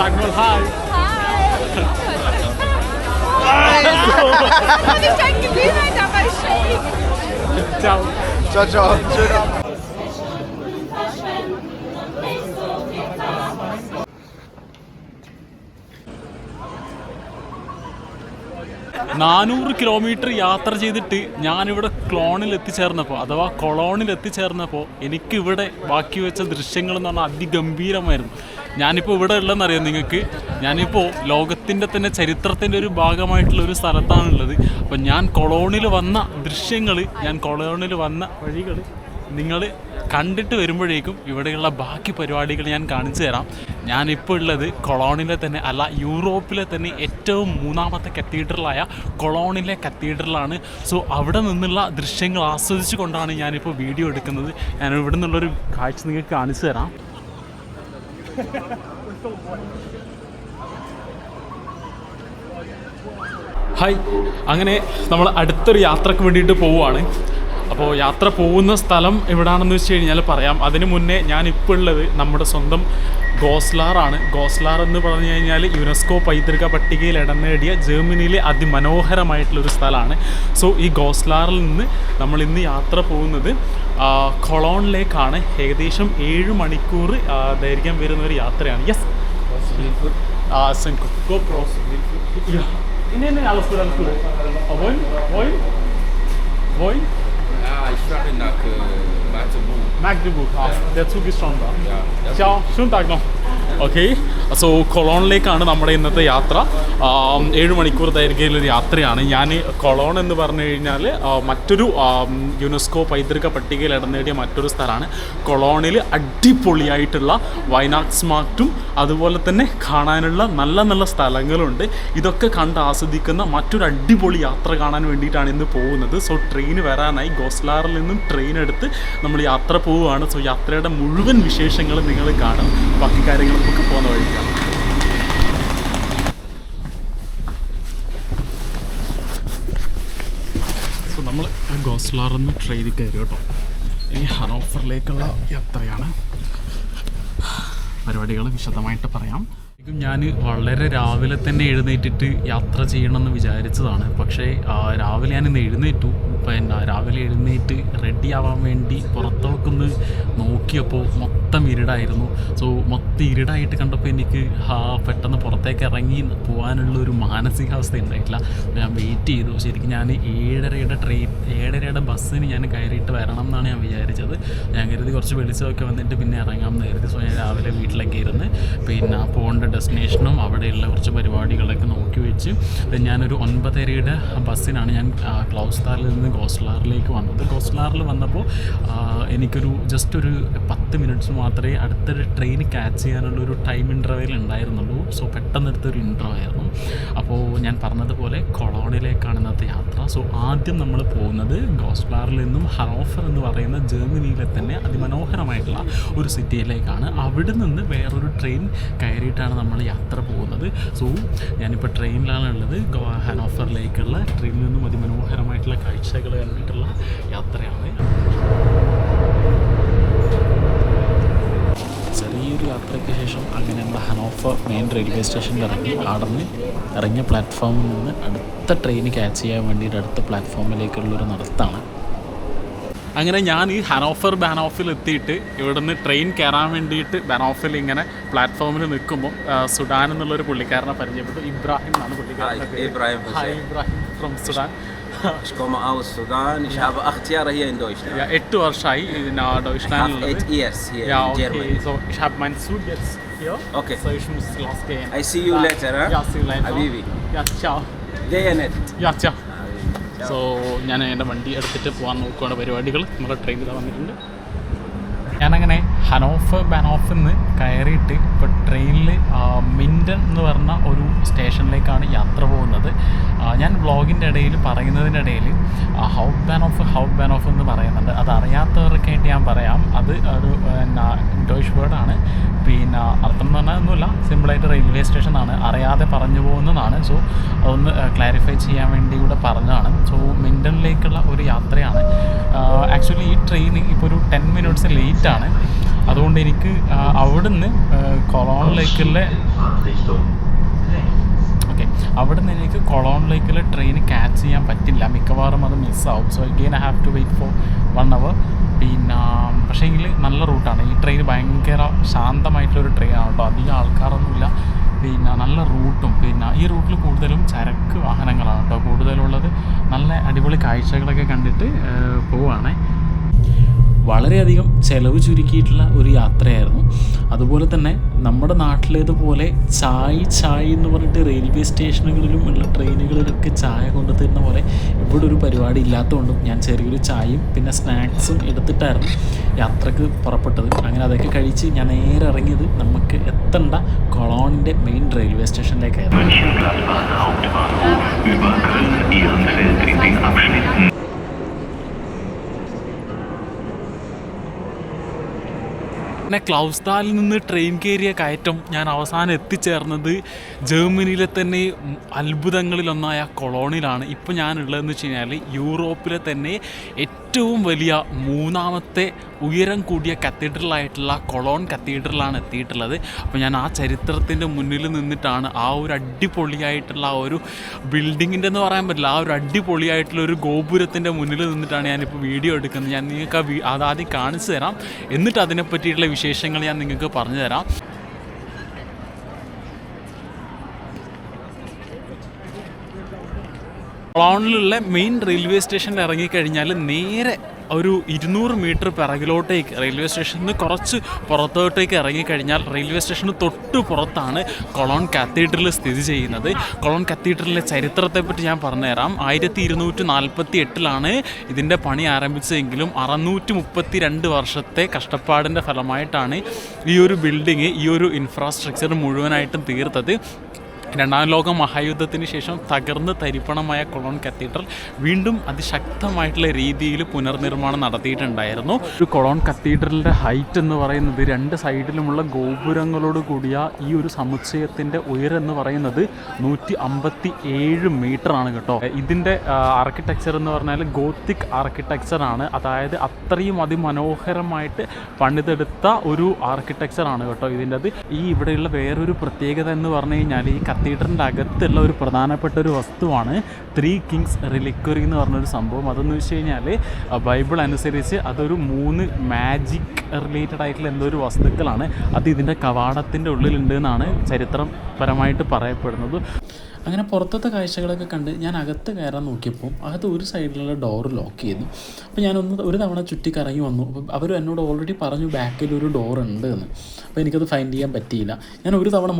Signal, hi. Hi. Und ich denke, wie weit dabei schön. Ciao. Ciao, ciao. Schönen Abend. നാനൂറ് kilometre യാത്ര ചെയ്തിട്ട് ഞാനിവിടെ ക്ലോണിൽ എത്തിച്ചേർന്നപ്പോൾ അഥവാ കൊളോണിൽ എത്തിച്ചേർന്നപ്പോൾ എനിക്കിവിടെ ബാക്കി വെച്ച ദൃശ്യങ്ങൾ എന്ന് പറഞ്ഞാൽ അതിഗംഭീരമായിരുന്നു. ഞാനിപ്പോൾ ഇവിടെ ഉള്ളതെന്നറിയാം നിങ്ങൾക്ക്? ഞാനിപ്പോൾ ലോകത്തിന്റെ തന്നെ ചരിത്രത്തിന്റെ ഒരു ഭാഗമായിട്ടുള്ള ഒരു സ്ഥലത്താണുള്ളത്. അപ്പോൾ ഞാൻ കൊളോണിൽ വന്ന ദൃശ്യങ്ങൾ ഞാൻ കൊളോണിൽ വന്ന വഴികൾ നിങ്ങൾ കണ്ടിട്ട് വരുമ്പോഴേക്കും ഇവിടെയുള്ള ബാക്കി പരിപാടികൾ ഞാൻ കാണിച്ചു തരാം. ഞാനിപ്പോൾ ഉള്ളത് കൊളോണിലെ തന്നെ അല്ല യൂറോപ്പിലെ തന്നെ ഏറ്റവും മൂന്നാമത്തെ കത്തീഡ്രലായ കൊളോണിലെ കത്തീഡ്രലാണ് സോ അവിടെ നിന്നുള്ള ദൃശ്യങ്ങൾ ആസ്വദിച്ചു കൊണ്ടാണ് ഞാനിപ്പോൾ വീഡിയോ എടുക്കുന്നത്. ഞാൻ ഇവിടെ നിന്നുള്ളൊരു കാഴ്ച നിങ്ങൾക്ക് കാണിച്ചു തരാം. ഹായ് അങ്ങനെ നമ്മൾ അടുത്തൊരു യാത്രയ്ക്ക് വേണ്ടിയിട്ട് പോവുകയാണ് അപ്പോൾ യാത്ര പോകുന്ന സ്ഥലം എവിടാണെന്ന് വെച്ച് കഴിഞ്ഞാൽ പറയാം. അതിന് മുന്നേ ഞാൻ ഇപ്പോൾ ഉള്ളത് നമ്മുടെ സ്വന്തം ഗോസ്ലാറാണ് ഗോസ്ലാർ എന്ന് പറഞ്ഞു കഴിഞ്ഞാൽ യുനെസ്കോ പൈതൃക പട്ടികയിൽ ഇടം നേടിയ ജർമ്മനിയിലെ അതിമനോഹരമായിട്ടുള്ളൊരു സ്ഥലമാണ്. സോ ഈ ഗോസ്ലാറിൽ നിന്ന് നമ്മൾ ഇന്ന് യാത്ര പോകുന്നത് കൊളോണിലേക്കാണ് ഏകദേശം ഏഴ് മണിക്കൂർ ദൈർഘ്യം വരുന്ന ഒരു യാത്രയാണ്. Yes? Wohin? Wohin? ich fahre nach äh, Magdeburg. Magdeburg, ah, der Zug ist schon da. Ja, Ciao, schönen Tag noch. Okay. So കൊളോണിലേക്കാണ് നമ്മുടെ ഇന്നത്തെ യാത്ര. ഏഴ് മണിക്കൂർ ദൈർഘ്യമുള്ളൊരു യാത്രയാണ്. ഞാൻ കൊളോൺ എന്ന് പറഞ്ഞു കഴിഞ്ഞാൽ മറ്റൊരു യുനെസ്കോ പൈതൃക പട്ടികയിൽ ഇടം നേടിയ മറ്റൊരു സ്ഥലമാണ്. കൊളോണിൽ അടിപൊളിയായിട്ടുള്ള വയനാട് സ്മാർട്ടും അതുപോലെ തന്നെ കാണാനുള്ള നല്ല നല്ല സ്ഥലങ്ങളുണ്ട്. ഇതൊക്കെ കണ്ട് ആസ്വദിക്കുന്ന മറ്റൊരു അടിപൊളി യാത്ര കാണാൻ വേണ്ടിയിട്ടാണ് ഇന്ന് പോകുന്നത്. സോ ട്രെയിൻ വരാനായി ഗോസ്ലാറിൽ നിന്നും ട്രെയിൻ എടുത്ത് നമ്മൾ യാത്ര പോവുകയാണ്. സോ യാത്രയുടെ മുഴുവൻ വിശേഷങ്ങളും നിങ്ങൾ കാണും. ബാക്കി കാര്യങ്ങൾ നമുക്ക് പോകുന്ന വഴിക്കാണ് സോ നിന്ന് ട്രെയിനിൽ കയറി കേട്ടോ. ഇനി ഹനോഫറിലേക്കുള്ള യാത്രയാണ്. പരിപാടികൾ വിശദമായിട്ട് പറയാം. ഞാൻ വളരെ രാവിലെ തന്നെ എഴുന്നേറ്റിട്ട് യാത്ര ചെയ്യണമെന്ന് വിചാരിച്ചതാണ്. പക്ഷേ രാവിലെ ഞാനിന്ന് എഴുന്നേറ്റു. പിന്നെ രാവിലെ എഴുന്നേറ്റ് റെഡി ആവാൻ വേണ്ടി പുറത്തോക്കൊന്ന് നോക്കിയപ്പോൾ മൊത്തം ഇരുടായിരുന്നു. സോ മൊത്തം ഇരുടായിട്ട് കണ്ടപ്പോൾ എനിക്ക് പെട്ടെന്ന് പുറത്തേക്ക് ഇറങ്ങി പോകാനുള്ള ഒരു മാനസികാവസ്ഥ ഉണ്ടായിട്ടില്ല. ഞാൻ വെയിറ്റ് ചെയ്തു. ശരിക്കും ഞാൻ ഏഴരയുടെ ട്രെയിൻ ഏഴരയുടെ ബസ്സിന് ഞാൻ കയറിയിട്ട് വരണം എന്നാണ് ഞാൻ വിചാരിച്ചത്. ഞാൻ കരുതി കുറച്ച് വെളിച്ചമൊക്കെ വന്നിട്ട് പിന്നെ ഇറങ്ങാം എന്ന് കരുതി. സോ ഞാൻ രാവിലെ വീട്ടിലേക്ക് ഇരുന്ന് പിന്നെ പോകേണ്ട ഡെസ്റ്റിനേഷനും അവിടെയുള്ള കുറച്ച് പരിപാടികളൊക്കെ നോക്കി വെച്ച് ഞാനൊരു ഒൻപതരയുടെ ബസ്സിനാണ് ഞാൻ ക്ലൗസ്ലാറിൽ നിന്ന് ഗോസ്ലാറിലേക്ക് വന്നത്. ഗോസ്ലാറിൽ വന്നപ്പോൾ എനിക്കൊരു ജസ്റ്റ് ഒരു പത്ത് മിനിറ്റ്സ് മാത്രമേ അടുത്തൊരു ട്രെയിൻ ക്യാച്ച് ചെയ്യാനുള്ള ഒരു ടൈം ഇന്റർവെൽ ഉണ്ടായിരുന്നുള്ളൂ. സോ പെട്ടെന്ന് എടുത്തൊരു ഇന്റർവ്യൂ ആയിരുന്നു. അപ്പോൾ ഞാൻ പറഞ്ഞതുപോലെ കൊളോണിലേക്കാണ് ഇന്നത്തെ യാത്ര. സോ ആദ്യം നമ്മൾ പോകുന്നത് ഗോസ്ലാറിൽ നിന്നും ഹറോഫർ എന്ന് പറയുന്ന ജർമ്മനിയിലെ തന്നെ അതിമനോഹരമായിട്ടുള്ള ഒരു സിറ്റിയിലേക്കാണ്. അവിടെ നിന്ന് വേറൊരു ട്രെയിൻ കയറിയിട്ടാണ് നമ്മൾ യാത്ര പോകുന്നത്. സോ ഞാനിപ്പോൾ ട്രെയിനിലാണ് ഉള്ളത്. ഹനോഫറിലേക്കുള്ള ട്രെയിനിൽ നിന്നും അതിമനോഹരമായിട്ടുള്ള കാഴ്ചകൾ കണ്ടിട്ടുള്ള യാത്രയാണ്. ചെറിയൊരു യാത്രയ്ക്ക് ശേഷം അങ്ങനെ നമ്മൾ ഹനോഫർ മെയിൻ റെയിൽവേ സ്റ്റേഷനിൽ ഇറങ്ങി അടന്ന് ഇറങ്ങിയ പ്ലാറ്റ്ഫോമിൽ നിന്ന് അടുത്ത ട്രെയിൻ ക്യാച്ച് ചെയ്യാൻ വേണ്ടിയിട്ട് അടുത്ത പ്ലാറ്റ്ഫോമിലേക്കുള്ളൊരു നടത്താണ്. അങ്ങനെ ഞാൻ ഈ ഹനോഫർ ബാനോഫിൽ എത്തിയിട്ട് ഇവിടുന്ന് ട്രെയിൻ കയറാൻ വേണ്ടിയിട്ട് ബാനോഫിൽ ഇങ്ങനെ പ്ലാറ്റ്ഫോമിൽ നിൽക്കുമ്പോൾ സുഡാൻ എന്നുള്ളൊരു പുള്ളിക്കാരനെ പരിചയപ്പെട്ടു. ഇബ്രാഹിം എന്നാണ് പുള്ളിക്കാരൻ ഇബ്രാഹിം ഫ്രം സുഡാൻ. എട്ട് വർഷമായി in സോ ഞാൻ എന്റെ വണ്ടി എടുത്തിട്ട് പോകാൻ നോക്കുകയാണ് പരിപാടികൾ. നമ്മുടെ ട്രെയിനിൽ വന്നിട്ടുണ്ട്. ഞാനങ്ങനെ ഹനോഫ് ബാനോഫിൽ നിന്ന് കയറിയിട്ട് ഇപ്പോൾ ട്രെയിനിൽ മിൻഡൻ എന്ന് പറഞ്ഞ ഒരു സ്റ്റേഷനിലേക്കാണ് യാത്ര പോകുന്നത്. ഞാൻ വ്ളോഗിന്റെ ഇടയിൽ പറയുന്നതിന്റെ ഇടയിൽ ഹൗ ബാനോഫ് ഹൗ ബാനോഫ് എന്ന് പറയുന്നുണ്ട്. അത് വേണ്ടി ഞാൻ പറയാം. അത് ഒരു എന്നാ ഡോയ്ഷ് വേർഡാണ് പിന്നെ അർത്ഥം എന്ന് പറഞ്ഞാൽ ഒന്നുമില്ല. സിമ്പിളായിട്ട് റെയിൽവേ സ്റ്റേഷനാണ് അറിയാതെ പറഞ്ഞു പോകുന്നതാണ്. സോ അതൊന്ന് ക്ലാരിഫൈ ചെയ്യാൻ വേണ്ടി കൂടെ പറഞ്ഞതാണ്. സോ മിൻഡനിലേക്കുള്ള ഒരു യാത്രയാണ്. ആക്ച്വലി ഈ ട്രെയിൻ ഇപ്പോൾ ഒരു ടെൻ മിനിറ്റ്സ് ലേറ്റാണ് അതുകൊണ്ട് എനിക്ക് അവിടുന്ന് കൊളോണിലേക്കുള്ള ഓക്കെ. അവിടുന്ന് എനിക്ക് കൊളോണിലേക്കുള്ള ട്രെയിൻ ക്യാച്ച് ചെയ്യാൻ പറ്റില്ല. മിക്കവാറും അത് മിസ്സാവും so again I have to wait for one hour പിന്നെ പക്ഷേങ്കിൽ നല്ല റൂട്ടാണ് ഈ ട്രെയിൻ ഭയങ്കര ശാന്തമായിട്ടുള്ളൊരു ട്രെയിനാണ് കേട്ടോ. അധികം ആൾക്കാരൊന്നുമില്ല. പിന്നെ നല്ല റൂട്ടും പിന്നെ ഈ റൂട്ടിൽ കൂടുതലും ചരക്ക് വാഹനങ്ങളാണ് കേട്ടോ. കൂടുതലുള്ളത് നല്ല അടിപൊളി കാഴ്ചകളൊക്കെ കണ്ടിട്ട് പോവുകയാണേ വളരെയധികം ചിലവ് ചുരുക്കിയിട്ടുള്ള ഒരു യാത്രയായിരുന്നു. അതുപോലെ തന്നെ നമ്മുടെ നാട്ടിലേതുപോലെ ചായ് ചായ് എന്ന് പറഞ്ഞിട്ട് റെയിൽവേ സ്റ്റേഷനുകളിലും ഉള്ള ട്രെയിനുകളിലൊക്കെ ചായ കൊണ്ടു തരുന്ന പോലെ ഇവിടെ ഒരു പരിപാടി ഇല്ലാത്തതുകൊണ്ടും ഞാൻ ചെറിയൊരു ചായയും പിന്നെ സ്നാക്സും എടുത്തിട്ടായിരുന്നു യാത്രയ്ക്ക് പുറപ്പെട്ടത്. അങ്ങനെ അതൊക്കെ കഴിച്ച് ഞാൻ നേരെ ഇറങ്ങിയത് നമുക്ക് എത്തേണ്ട കൊളോണിന്റെ മെയിൻ റെയിൽവേ സ്റ്റേഷനിലേക്കായിരുന്നു പിന്നെ ക്ലൗസ്താലിൽ നിന്ന് ട്രെയിൻ കയറിയ കയറ്റം ഞാൻ അവസാനം എത്തിച്ചേർന്നത് ജർമ്മനിയിലെ തന്നെ അത്ഭുതങ്ങളിലൊന്നായ കൊളോണിലാണ്. ഇപ്പോൾ ഞാനുള്ളതെന്ന് വെച്ച് കഴിഞ്ഞാൽ യൂറോപ്പിലെ തന്നെ ഏറ്റവും വലിയ മൂന്നാമത്തെ ഉയരം കൂടിയ കത്തീഡ്രലായിട്ടുള്ള കൊളോൺ കത്തീഡ്രലാണ് എത്തിയിട്ടുള്ളത്. അപ്പോൾ ഞാൻ ആ ചരിത്രത്തിന്റെ മുന്നിൽ നിന്നിട്ടാണ് ആ ഒരു അടിപൊളിയായിട്ടുള്ള ആ ഒരു ബിൽഡിങ്ങിന്റെ എന്ന് പറയാൻ പറ്റില്ല ആ ഒരു അടിപൊളിയായിട്ടുള്ള ഒരു ഗോപുരത്തിന്റെ മുന്നിൽ നിന്നിട്ടാണ് ഞാനിപ്പോൾ വീഡിയോ എടുക്കുന്നത്. ഞാൻ നിങ്ങൾക്ക് ആ അതാദ്യം കാണിച്ചു തരാം. എന്നിട്ട് അതിനെ പറ്റിയിട്ടുള്ള വിശേഷങ്ങൾ ഞാൻ നിങ്ങൾക്ക് പറഞ്ഞു തരാം ടൗണിലുള്ള മെയിൻ റെയിൽവേ സ്റ്റേഷനിൽ ഇറങ്ങിക്കഴിഞ്ഞാൽ നേരെ ഒരു ഇരുന്നൂറ് മീറ്റർ പിറകിലോട്ടേക്ക് റെയിൽവേ സ്റ്റേഷനിൽ നിന്ന് കുറച്ച് പുറത്തോട്ടേക്ക് ഇറങ്ങിക്കഴിഞ്ഞാൽ റെയിൽവേ സ്റ്റേഷന് തൊട്ട് പുറത്താണ് കൊളോൺ കത്തീഡ്രൽ സ്ഥിതി ചെയ്യുന്നത്. കൊളോൺ കത്തീഡ്രലിലെ ചരിത്രത്തെപ്പറ്റി ഞാൻ പറഞ്ഞുതരാം. ആയിരത്തി ഇരുന്നൂറ്റി നാൽപ്പത്തി എട്ടിലാണ് ഇതിന്റെ പണി ആരംഭിച്ചതെങ്കിലും അറുന്നൂറ്റി മുപ്പത്തി രണ്ട് വർഷത്തെ കഷ്ടപ്പാടിന്റെ ഫലമായിട്ടാണ് ഈ ഒരു ബിൽഡിങ് ഈ ഒരു ഇൻഫ്രാസ്ട്രക്ചർ മുഴുവനായിട്ടും തീർത്തത്. രണ്ടാം ലോക മഹായുദ്ധത്തിന് ശേഷം തകർന്ന് തരിപ്പണമായ കൊളോൺ കത്തീഡ്രൽ വീണ്ടും അതിശക്തമായിട്ടുള്ള രീതിയിൽ പുനർനിർമ്മാണം നടത്തിയിട്ടുണ്ടായിരുന്നു. ഒരു കൊളോൺ കത്തീഡ്രലിന്റെ ഹൈറ്റ് എന്ന് പറയുന്നത് രണ്ട് സൈഡിലുമുള്ള ഗോപുരങ്ങളോട് കൂടിയ ഈ ഒരു സമുച്ചയത്തിന്റെ ഉയരം എന്ന് പറയുന്നത് നൂറ്റി അമ്പത്തി ഏഴ് ആണ് കേട്ടോ. ഇതിന്റെ ആർക്കിടെക്ചർ എന്ന് പറഞ്ഞാൽ ഗോത്തിക് ആർക്കിടെക്ചർ ആണ്. അതായത് അത്രയും അതിമനോഹരമായിട്ട് പണിതെടുത്ത ഒരു ആർക്കിടെക്ചർ ആണ് കേട്ടോ ഇതിന്റെ അത് ഈ ഇവിടെയുള്ള വേറൊരു പ്രത്യേകത എന്ന് പറഞ്ഞു കഴിഞ്ഞാൽ ഈ കത്തീഡ്രലിന്റെ അകത്തുള്ള ഒരു പ്രധാനപ്പെട്ട ഒരു വസ്തുവാണ് ത്രീ കിങ്സ് റിലിക്വറി എന്ന് പറഞ്ഞൊരു സംഭവം. അതെന്ന് വെച്ച് കഴിഞ്ഞാൽ ബൈബിൾ അനുസരിച്ച് അതൊരു മൂന്ന് മാജിക് റിലേറ്റഡ് ആയിട്ടുള്ള എന്തോ ഒരു വസ്തുക്കളാണ്. അത് ഇതിന്റെ കവാടത്തിന്റെ ഉള്ളിലുണ്ട് എന്നാണ് ചരിത്രപരമായിട്ട് പറയപ്പെടുന്നത്. അങ്ങനെ പുറത്തത്തെ കാഴ്ചകളൊക്കെ കണ്ട് ഞാൻ അകത്ത് കയറാൻ നോക്കിയപ്പോൾ അകത്ത് ഒരു സൈഡിലുള്ള ഡോർ ലോക്ക് ചെയ്തു. അപ്പോൾ ഞാനൊന്ന് ഒരു തവണ ചുറ്റി കറങ്ങി വന്നു. അപ്പോൾ അവർ എന്നോട് ഓൾറെഡി പറഞ്ഞു ബാക്കിൽ ഒരു ഡോർ ഉണ്ട് എന്ന്. അപ്പോൾ എനിക്കത് ഫൈൻഡ് ചെയ്യാൻ പറ്റിയില്ല. ഞാൻ ഒരു തവണ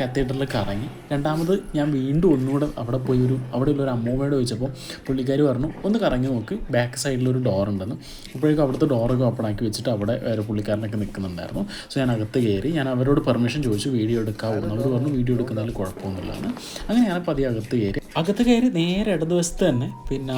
കത്തീഡ്രലിൽ കറങ്ങി. രണ്ടാമത് ഞാൻ വീണ്ടും ഒന്നുകൂടെ അവിടെ പോയി ഒരു അവിടെയുള്ള ഒരു അമ്മൂമ്മയോട് ചോദിച്ചപ്പോൾ പുള്ളിക്കാർ പറഞ്ഞു ഒന്ന് കറങ്ങി നോക്ക് ബാക്ക് സൈഡിലൊരു ഡോർ ഉണ്ടെന്ന്. അപ്പോഴേക്കും അവിടുത്തെ ഡോറൊക്കെ ഓപ്പൺ ആക്കി വെച്ചിട്ട് അവിടെ വേറെ പുള്ളിക്കാരനൊക്കെ നിൽക്കുന്നുണ്ടായിരുന്നു. സോ ഞാൻ അകത്ത് കയറി ഞാൻ അവരോട് പെർമിഷൻ ചോദിച്ചു വീഡിയോ എടുക്കാവുന്നു. അവർ പറഞ്ഞു വീഡിയോ എടുക്കുന്നതിൽ കുഴപ്പമൊന്നുമില്ലാണ് അങ്ങനെ ഞാൻ പതിയെ അകത്ത് കയറി. അകത്ത് കയറി നേരെ ഇടതുവശത്ത് തന്നെ പിന്നെ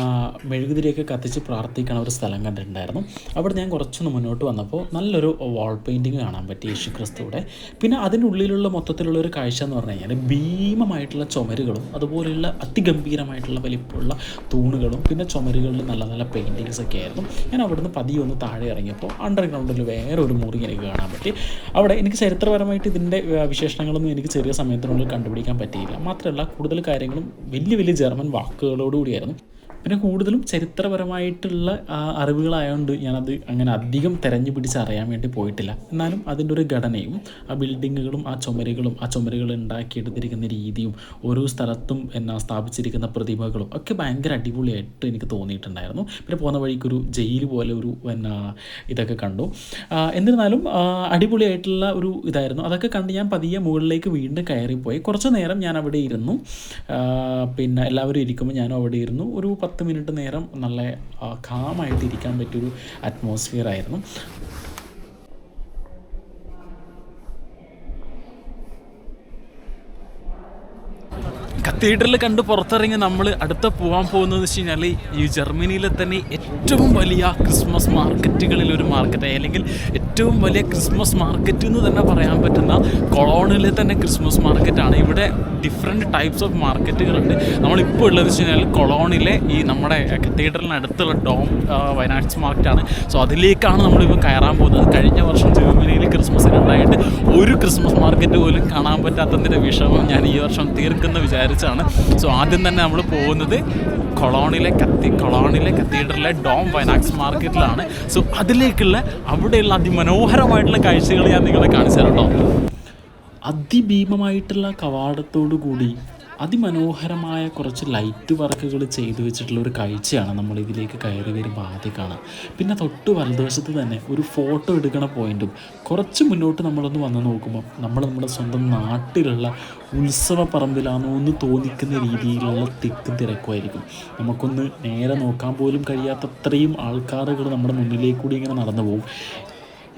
മെഴുകുതിരിയൊക്കെ കത്തിച്ച് പ്രാർത്ഥിക്കണ ഒരു സ്ഥലം കണ്ടിട്ടുണ്ടായിരുന്നു. അവിടെ ഞാൻ കുറച്ചൊന്ന് മുന്നോട്ട് വന്നപ്പോൾ നല്ലൊരു വാൾ പെയിന്റിങ് കാണാൻ പറ്റി യേശു ക്രിസ്തുവിടെ പിന്നെ അതിന്റെ ഉള്ളിലുള്ള മൊത്തത്തിലുള്ള കാഴ്ച എന്ന് പറഞ്ഞു കഴിഞ്ഞാൽ ഭീമമായിട്ടുള്ള ചുമരുകളും അതുപോലെയുള്ള അതിഗംഭീരമായിട്ടുള്ള വലിപ്പമുള്ള തൂണുകളും പിന്നെ ചുമരുകളിൽ നല്ല നല്ല പെയിന്റിങ്സ് ഒക്കെ ആയിരുന്നു. ഞാൻ അവിടുന്ന് പതിയെ ഒന്ന് താഴെ ഇറങ്ങിയപ്പോൾ അണ്ടർഗ്രൗണ്ടിൽ വേറെ ഒരു മുറി എനിക്ക് കാണാൻ പറ്റി. അവിടെ എനിക്ക് ചരിത്രപരമായിട്ട് ഇതിന്റെ വിശേഷണങ്ങളൊന്നും എനിക്ക് ചെറിയ സമയത്തിനുള്ളിൽ കണ്ടുപിടിക്കാൻ പറ്റിയില്ല. മാത്രമല്ല കൂടുതൽ കാര്യങ്ങളും വലിയ വലിയ ജർമ്മൻ വാക്കുകളോടുകൂടിയായിരുന്നു. പിന്നെ കൂടുതലും ചരിത്രപരമായിട്ടുള്ള അറിവുകളായതുകൊണ്ട് ഞാനത് അങ്ങനെ അധികം തെരഞ്ഞു പിടിച്ച് അറിയാൻ വേണ്ടി പോയിട്ടില്ല. എന്നാലും അതിന്റെ ഒരു ഘടനയും ആ ബിൽഡിങ്ങുകളും ആ ചുമരുകളും ആ ചുമരുകൾ ഉണ്ടാക്കിയെടുത്തിരിക്കുന്ന രീതിയും ഓരോ സ്ഥലത്തും എന്നാ സ്ഥാപിച്ചിരിക്കുന്ന പ്രതിമകളും ഒക്കെ ഭയങ്കര അടിപൊളിയായിട്ട് എനിക്ക് തോന്നിയിട്ടുണ്ടായിരുന്നു. പിന്നെ പോകുന്ന വഴിക്കൊരു ജയിൽ പോലെ ഒരു എന്നാ ഇതൊക്കെ കണ്ടു. എന്നിരുന്നാലും അടിപൊളിയായിട്ടുള്ള ഒരു ഇതായിരുന്നു. അതൊക്കെ കണ്ട് ഞാൻ പതിയെ മുകളിലേക്ക് വീണ്ടും കയറിപ്പോയി. കുറച്ച് നേരം ഞാൻ അവിടെ ഇരുന്നു. പിന്നെ എല്ലാവരും ഇരിക്കുമ്പോൾ ഞാനും അവിടെ ഇരുന്നു. ഒരു പത്ത് മിനിറ്റ് നേരം നല്ല കാമായിട്ട് ഇരിക്കാൻ പറ്റിയൊരു അറ്റ്മോസ്ഫിയർ ആയിരുന്നു. കത്തീഡ്രൽ കണ്ട് പുറത്തിറങ്ങി നമ്മൾ അടുത്ത പോകാൻ പോകുന്നത് വെച്ച് കഴിഞ്ഞാൽ ഈ ജർമ്മനിയിലെ തന്നെ ഏറ്റവും വലിയ ക്രിസ്മസ് മാർക്കറ്റുകളിൽ ഒരു മാർക്കറ്റ്. അല്ലെങ്കിൽ ഏറ്റവും വലിയ ക്രിസ്മസ് മാർക്കറ്റ് എന്ന് തന്നെ പറയാൻ പറ്റുന്ന കൊളോണിലെ തന്നെ ക്രിസ്മസ് മാർക്കറ്റാണ്. ഇവിടെ ഡിഫറെന്റ് ടൈപ്സ് ഓഫ് മാർക്കറ്റുകളുണ്ട്. നമ്മളിപ്പോൾ ഉള്ളത് വെച്ച് കഴിഞ്ഞാൽ കൊളോണിലെ ഈ നമ്മുടെ കത്തീഡ്രലിന് അടുത്തുള്ള ഡോം വയനാട്സ് മാർക്കറ്റാണ്. സോ അതിലേക്കാണ് നമ്മളിപ്പോൾ കയറാൻ പോകുന്നത്. കഴിഞ്ഞ വർഷം ജർമ്മനിയിൽ ക്രിസ്മസിന് ഉണ്ടായിട്ട് ഒരു ക്രിസ്മസ് മാർക്കറ്റ് പോലും കാണാൻ പറ്റാത്തതിന്റെ വിഷമം ഞാൻ ഈ വർഷം തീർക്കുന്ന വിചാരിച്ചാണ് സോ ആദ്യം തന്നെ നമ്മൾ പോകുന്നത് കൊളോണിലെ കത്തി കൊളോണിലെ കത്തീഡ്രലിലെ ഡോം വൈനാക്സ് മാർക്കറ്റിലാണ്. സോ അതിലേക്കുള്ള അവിടെയുള്ള അതിമനോഹരമായിട്ടുള്ള കാഴ്ചകൾ ഞാൻ നിങ്ങളെ കാണിച്ചു തരാം അതിഭീമമായിട്ടുള്ള കവാടത്തോടു കൂടി അതിമനോഹരമായ കുറച്ച് ലൈറ്റ് വർക്കുകൾ ചെയ്തു വെച്ചിട്ടുള്ള ഒരു കാഴ്ചയാണ് നമ്മൾ ഇതിലേക്ക് കയറി വരുമ്പോൾ ആദ്യം കാണാം. പിന്നെ തൊട്ട് വലതുവശത്ത് തന്നെ ഒരു ഫോട്ടോ എടുക്കണ പോയിന്റും കുറച്ച് മുന്നോട്ട് നമ്മളൊന്ന് വന്ന് നോക്കുമ്പോൾ നമ്മൾ നമ്മുടെ സ്വന്തം നാട്ടിലുള്ള ഉത്സവ പറമ്പിലാണോ എന്ന് തോന്നിക്കുന്ന രീതിയിലുള്ള തിക്കും തിരക്കുമായിരിക്കും. നമുക്കൊന്ന് നേരെ നോക്കാൻ പോലും കഴിയാത്തത്രയും ആൾക്കാരുകൾ നമ്മുടെ മുന്നിലേക്ക് കൂടി ഇങ്ങനെ നടന്നു പോകും.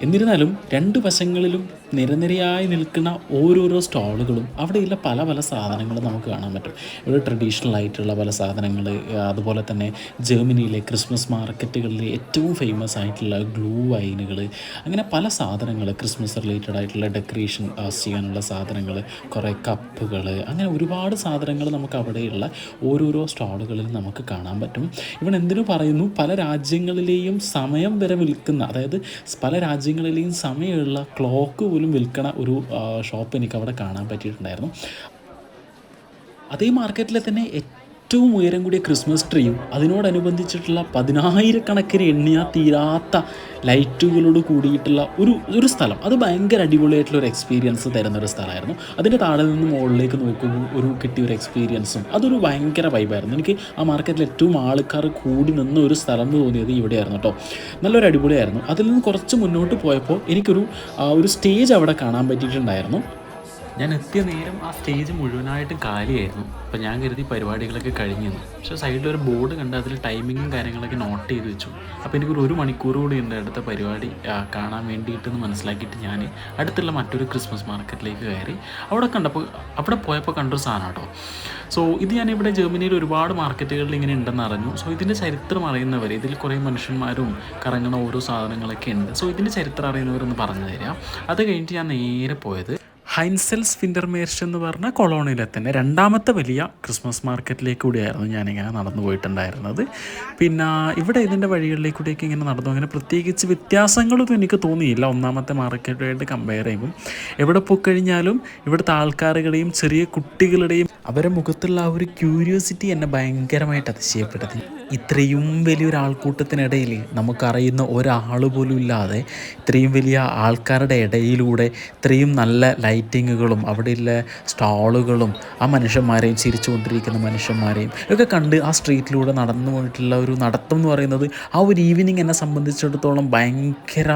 എന്നിരുന്നാലും രണ്ട് വശങ്ങളിലും നിരനിരയായി നിൽക്കുന്ന ഓരോരോ സ്റ്റോളുകളും അവിടെയുള്ള പല പല സാധനങ്ങളും നമുക്ക് കാണാൻ പറ്റും. ഇവിടെ ട്രഡീഷണൽ ആയിട്ടുള്ള പല സാധനങ്ങൾ അതുപോലെ തന്നെ ജർമ്മനിയിലെ ക്രിസ്മസ് മാർക്കറ്റുകളിലെ ഏറ്റവും ഫേമസ് ആയിട്ടുള്ള ഗ്ലൂ വൈനുകൾ അങ്ങനെ പല സാധനങ്ങൾ ക്രിസ്മസ് റിലേറ്റഡ് ആയിട്ടുള്ള ഡെക്കറേഷൻ ചെയ്യാനുള്ള സാധനങ്ങൾ കുറേ കപ്പുകൾ അങ്ങനെ ഒരുപാട് സാധനങ്ങൾ നമുക്ക് അവിടെയുള്ള ഓരോരോ സ്റ്റാളുകളിൽ നമുക്ക് കാണാൻ പറ്റും. ഇവൻ എന്തിനു പറയുന്നു? പല രാജ്യങ്ങളിലെയും സമയം വരെ വിൽക്കുന്ന അതായത് പല രാജ്യങ്ങളിലെയും സമയമുള്ള ക്ലോക്ക് പോലും വിൽക്കണ ഒരു ഷോപ്പ് എനിക്ക് അവിടെ കാണാൻ പറ്റിയിട്ടുണ്ടായിരുന്നു. അതേ മാർക്കറ്റിലെ തന്നെ ഏറ്റവും ഉയരം കൂടിയ ക്രിസ്മസ് ട്രീയും അതിനോടനുബന്ധിച്ചിട്ടുള്ള പതിനായിരക്കണക്കിന് എണ്ണിയ തീരാത്ത ലൈറ്റുകളോട് കൂടിയിട്ടുള്ള ഒരു ഒരു സ്ഥലം. അത് ഭയങ്കര അടിപൊളിയായിട്ടുള്ള ഒരു എക്സ്പീരിയൻസ് തരുന്ന ഒരു സ്ഥലമായിരുന്നു. അതിന്റെ താഴെ നിന്ന് മുകളിലേക്ക് നോക്കുമ്പോൾ ഒരു കിട്ടിയ ഒരു എക്സ്പീരിയൻസും അതൊരു ഭയങ്കര വൈബായിരുന്നു എനിക്ക് ആ മാർക്കറ്റിൽ ഏറ്റവും ആൾക്കാർ കൂടി നിന്ന ഒരു സ്ഥലം എന്ന് തോന്നിയത് ഇവിടെയായിരുന്നു കേട്ടോ നല്ലൊരു അടിപൊളിയായിരുന്നു. അതിൽ നിന്ന് കുറച്ച് മുന്നോട്ട് പോയപ്പോൾ എനിക്കൊരു ഒരു സ്റ്റേജ് അവിടെ കാണാൻ പറ്റിയിട്ടുണ്ടായിരുന്നു. ഞാൻ എത്തിയ നേരം ആ സ്റ്റേജ് മുഴുവനായിട്ടും കാലിയായിരുന്നു. അപ്പോൾ ഞാൻ കരുതി പരിപാടികളൊക്കെ കഴിഞ്ഞെന്ന് പക്ഷേ സൈഡിൽ ഒരു ബോർഡ് കണ്ട് അതിൽ ടൈമിങ്ങും കാര്യങ്ങളൊക്കെ നോട്ട് ചെയ്ത് വെച്ചു. അപ്പോൾ എനിക്കൊരു ഒരു മണിക്കൂർ കൂടി ഉണ്ട് അടുത്ത പരിപാടി കാണാൻ വേണ്ടിയിട്ടെന്ന് മനസ്സിലാക്കിയിട്ട് ഞാൻ അടുത്തുള്ള മറ്റൊരു ക്രിസ്മസ് മാർക്കറ്റിലേക്ക് കയറി. അവിടെ കണ്ടപ്പോൾ അവിടെ പോയപ്പോൾ കണ്ടൊരു സാധനം കേട്ടോ. സോ ഇത് ഞാൻ ഇവിടെ ജർമ്മനിയിൽ ഒരുപാട് മാർക്കറ്റുകളിൽ ഇങ്ങനെ ഉണ്ടെന്ന് അറിഞ്ഞു. സോ ഇതിന്റെ ചരിത്രം അറിയുന്നവർ ഇതിൽ കുറേ മനുഷ്യന്മാരും കറങ്ങുന്ന ഓരോ സാധനങ്ങളൊക്കെ ഉണ്ട്. സോ ഇതിന്റെ ചരിത്രം അറിയുന്നവരൊന്ന് പറഞ്ഞു തരാം. അത് കഴിഞ്ഞിട്ട് ഞാൻ നേരെ പോയത് ഹൈൻസെൽസ് ഫിൻഡർമേർഷ് എന്ന് പറഞ്ഞ കൊളോണിയിലെ തന്നെ രണ്ടാമത്തെ വലിയ ക്രിസ്മസ് മാർക്കറ്റിലേക്ക് കൂടിയായിരുന്നു ഞാനിങ്ങനെ നടന്നു പോയിട്ടുണ്ടായിരുന്നത്. പിന്നെ ഇവിടെ ഇതിന്റെ വഴികളിലേക്ക് കൂടിയൊക്കെ ഇങ്ങനെ നടന്നു. അങ്ങനെ പ്രത്യേകിച്ച് വ്യത്യാസങ്ങളൊന്നും എനിക്ക് തോന്നിയില്ല. ഒന്നാമത്തെ മാർക്കറ്റുമായിട്ട് കമ്പയർ ചെയ്യുമ്പം എവിടെ പോയിക്കഴിഞ്ഞാലും ഇവിടുത്തെ ആൾക്കാരുടെയും ചെറിയ കുട്ടികളുടെയും അവരുടെ മുഖത്തുള്ള ആ ഒരു ക്യൂരിയോസിറ്റി എന്നെ ഭയങ്കരമായിട്ട് അതിശയപ്പെടുത്തി. ഇത്രയും വലിയൊരു ആൾക്കൂട്ടത്തിനിടയിൽ നമുക്കറിയുന്ന ഒരാൾ പോലും ഇല്ലാതെ ഇത്രയും വലിയ ആൾക്കാരുടെ ഇടയിലൂടെ ഇത്രയും നല്ല ലൈറ്റിങ്ങുകളും അവിടെയുള്ള സ്റ്റാളുകളും ആ മനുഷ്യന്മാരെയും ചിരിച്ചുകൊണ്ടിരിക്കുന്ന മനുഷ്യന്മാരെയും ഒക്കെ കണ്ട് ആ സ്ട്രീറ്റിലൂടെ നടന്നു പോയിട്ടുള്ള ഒരു നടത്തം എന്ന് പറയുന്നത് ആ ഒരു ഈവനിങ് എന്നെ സംബന്ധിച്ചിടത്തോളം ഭയങ്കര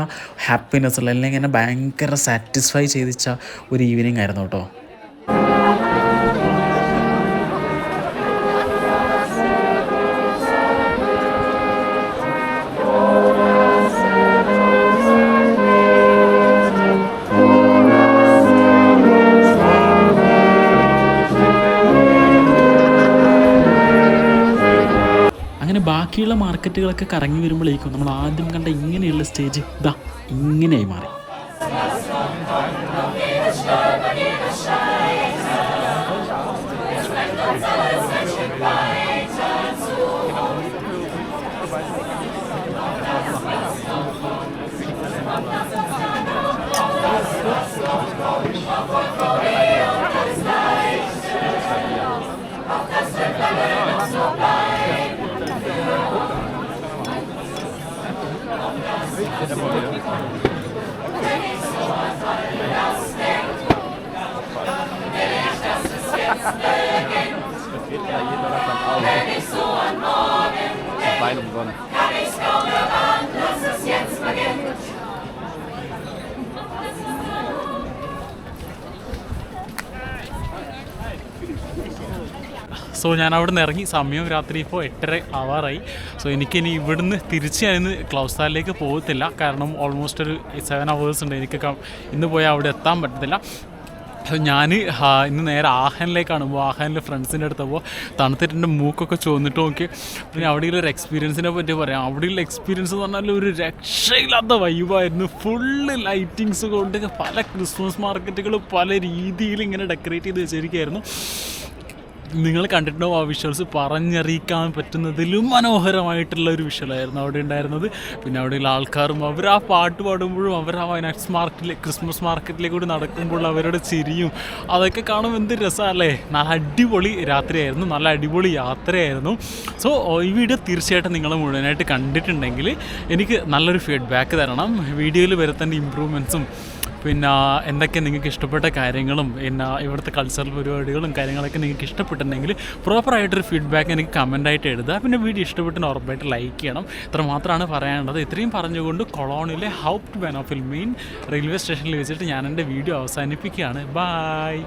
ഹാപ്പിനെസ് ഉള്ള അല്ലെങ്കിൽ എന്നെ ഭയങ്കര സാറ്റിസ്ഫൈ ചെയ്തിച്ച ഒരു ഈവനിങ് ആയിരുന്നു കേട്ടോ. ബാക്കിയുള്ള മാർക്കറ്റുകളൊക്കെ കറങ്ങി വരുമ്പോഴേക്കും നമ്മൾ ആദ്യം കണ്ട ഇങ്ങനെയുള്ള സ്റ്റേജ് ഇതാ ഇങ്ങനെയായി മാറി. Bein umgonnen. സോ ഞാൻ അവിടെ നിന്ന് ഇറങ്ങി. സമയം രാത്രി ഇപ്പോൾ എട്ടര ആവാറായി. സോ എനിക്കിനി ഇവിടുന്ന് തിരിച്ച് ഞാൻ ഇന്ന് ക്ലൗസ്ഥാലിലേക്ക് പോകത്തില്ല. കാരണം ഓൾമോസ്റ്റ് ഒരു സെവൻ അവേഴ്സ് ഉണ്ട്. എനിക്ക് ഇന്ന് പോയാൽ അവിടെ എത്താൻ പറ്റത്തില്ല. ഞാൻ ഇന്ന് നേരെ ആഹനിലേക്കാണ്. പോകുക ആഹനിലെ ഫ്രണ്ട്സിന്റെ അടുത്ത് പോകുക തണുത്തിട്ട് എന്റെ മൂക്കൊക്കെ ചോന്നിട്ട് നോക്കി. പിന്നെ അവിടെയുള്ള ഒരു എക്സ്പീരിയൻസിനെ പറ്റി പറയാം. അവിടെയുള്ള എക്സ്പീരിയൻസ് എന്ന് പറഞ്ഞാൽ ഒരു രക്ഷയില്ലാത്ത വൈബായിരുന്നു ഫുള്ള് ലൈറ്റിങ്സ് കൊണ്ട് പല ക്രിസ്മസ് മാർക്കറ്റുകൾ പല രീതിയിൽ ഇങ്ങനെ ഡെക്കറേറ്റ് ചെയ്ത് വെച്ചിരിക്കുകയായിരുന്നു നിങ്ങൾ കണ്ടിട്ടുണ്ടോ ആ വിഷ്വൽസ് പറഞ്ഞറിയിക്കാൻ പറ്റുന്നതിലും മനോഹരമായിട്ടുള്ള ഒരു വിഷ്വലായിരുന്നു അവിടെ ഉണ്ടായിരുന്നത്. പിന്നെ അവിടെയുള്ള ആൾക്കാരും അവർ ആ പാട്ട് പാടുമ്പോഴും അവർ ആ വയനാട്സ് മാർക്കറ്റിലെ ക്രിസ്മസ് മാർക്കറ്റിലേക്ക് കൂടി നടക്കുമ്പോൾ അവരുടെ ചിരിയും അതൊക്കെ കാണുമ്പോൾ എന്ത് രസമല്ലേ നല്ല അടിപൊളി രാത്രിയായിരുന്നു. നല്ല അടിപൊളി യാത്രയായിരുന്നു. സോ ഈ വീഡിയോ തീർച്ചയായിട്ടും നിങ്ങൾ മുഴുവനായിട്ട് കണ്ടിട്ടുണ്ടെങ്കിൽ എനിക്ക് നല്ലൊരു ഫീഡ്ബാക്ക് തരണം. വീഡിയോയിൽ വരുത്തേണ്ട ഇമ്പ്രൂവ്മെന്റ്സും പിന്നെ എന്തൊക്കെ നിങ്ങൾക്ക് ഇഷ്ടപ്പെട്ട കാര്യങ്ങളും പിന്നെ ഇവിടുത്തെ കൾച്ചറൽ പരിപാടികളും കാര്യങ്ങളൊക്കെ നിങ്ങൾക്ക് ഇഷ്ടപ്പെട്ടിട്ടുണ്ടെങ്കിൽ പ്രോപ്പറായിട്ടൊരു ഫീഡ്ബാക്ക് എനിക്ക് കമന്റായിട്ട് എഴുതുക. പിന്നെ വീഡിയോ ഇഷ്ടപ്പെട്ട് ഉറപ്പായിട്ട് ലൈക്ക് ചെയ്യണം. ഇത്ര മാത്രമാണ് പറയാനുള്ളത്. ഇത്രയും പറഞ്ഞുകൊണ്ട് കൊളോണിലെ ഹൗപ്പ് ബെനോഫിൽ മെയിൻ റെയിൽവേ സ്റ്റേഷനിൽ വെച്ചിട്ട് ഞാൻ എന്റെ വീഡിയോ അവസാനിപ്പിക്കുകയാണ്. ബായ്